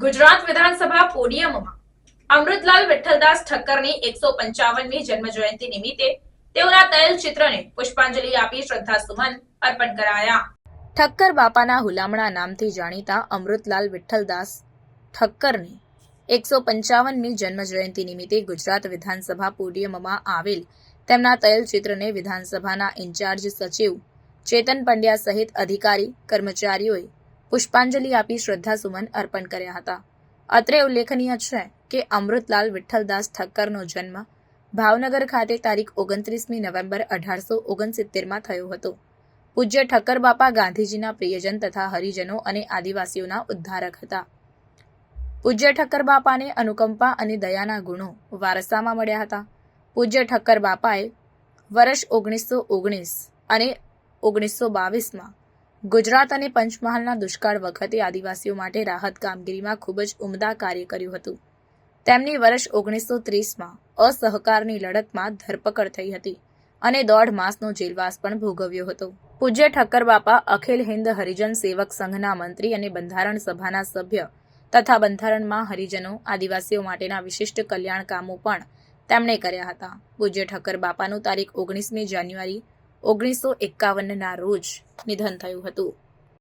ગુજરાત વિધાનસભા પોડિયમમાં અમૃતલાલ વિઠ્ઠલદાસ ઠક્કરની એકસો પંચાવનમી જન્મ જયંતિ નિમિત્તે તેઓના તૈલ ચિત્રને પુષ્પાંજલિ આપી શ્રદ્ધાસુમન અર્પણ કરાયા. ઠક્કર બાપાના હુલામણા નામથી જાણીતા અમૃતલાલ વિઠ્ઠલદાસ ઠક્કરની એકસો પંચાવનમી જન્મ જયંતિ નિમિત્તે ગુજરાત વિધાનસભા પોડિયમમાં આવેલ તેમના તૈલ ચિત્રને વિધાનસભાના ઇન્ચાર્જ સચિવ ચેતન પંડ્યા સહિત અધિકારી કર્મચારીઓએ પુષ્પાંજલિ આપી શ્રદ્ધાસુમન અર્પણ કર્યા હતા. અત્રે ઉલ્લેખનીય છે કે અમૃતલાલ વિઠ્ઠલદાસ ઠક્કરનો જન્મ ભાવનગર ખાતે તારીખ ઓગણત્રીસમી નવેમ્બર અઢારસો ઓગણસિત્તેરમાં થયો હતો. પૂજ્ય ઠક્કર બાપા ગાંધીજીના પ્રિયજન તથા હરિજનો અને આદિવાસીઓના ઉદ્ધારક હતા. પૂજ્ય ઠક્કર બાપાને અનુકંપા અને દયાના ગુણો વારસામાં મળ્યા હતા. પૂજ્ય ઠક્કર બાપાએ વર્ષ ઓગણીસો ઓગણીસ અને ઓગણીસો બાવીસમાં ગુજરાત અને પંચમહાલના દુષ્કાળ વખતે આદિવાસીઓ માટે રાહત કામગીરીમાં ખૂબ જ ઉમદા કાર્ય કર્યું હતું. તેમની વર્ષ ઓગણીસો ત્રીસમાં અસહકારની લડતમાં ધરપકડ થઈ હતી અને દોઢ માસનો જેલવાસ પણ ભોગવ્યો હતો. પૂજ્ય ઠક્કર બાપા, અખિલ હિન્દ હરિજન સેવક સંઘના મંત્રી અને બંધારણ સભાના સભ્ય તથા બંધારણમાં હરિજનો, આદિવાસીઓ માટેના વિશિષ્ટ કલ્યાણ કામો પણ તેમણે કર્યા હતા. પૂજ્ય ઠક્કર બાપાનું તારીખ ઓગણીસમી જાન્યુઆરી ઓગણીસો એકાવનના રોજ નિધન થયું હતું.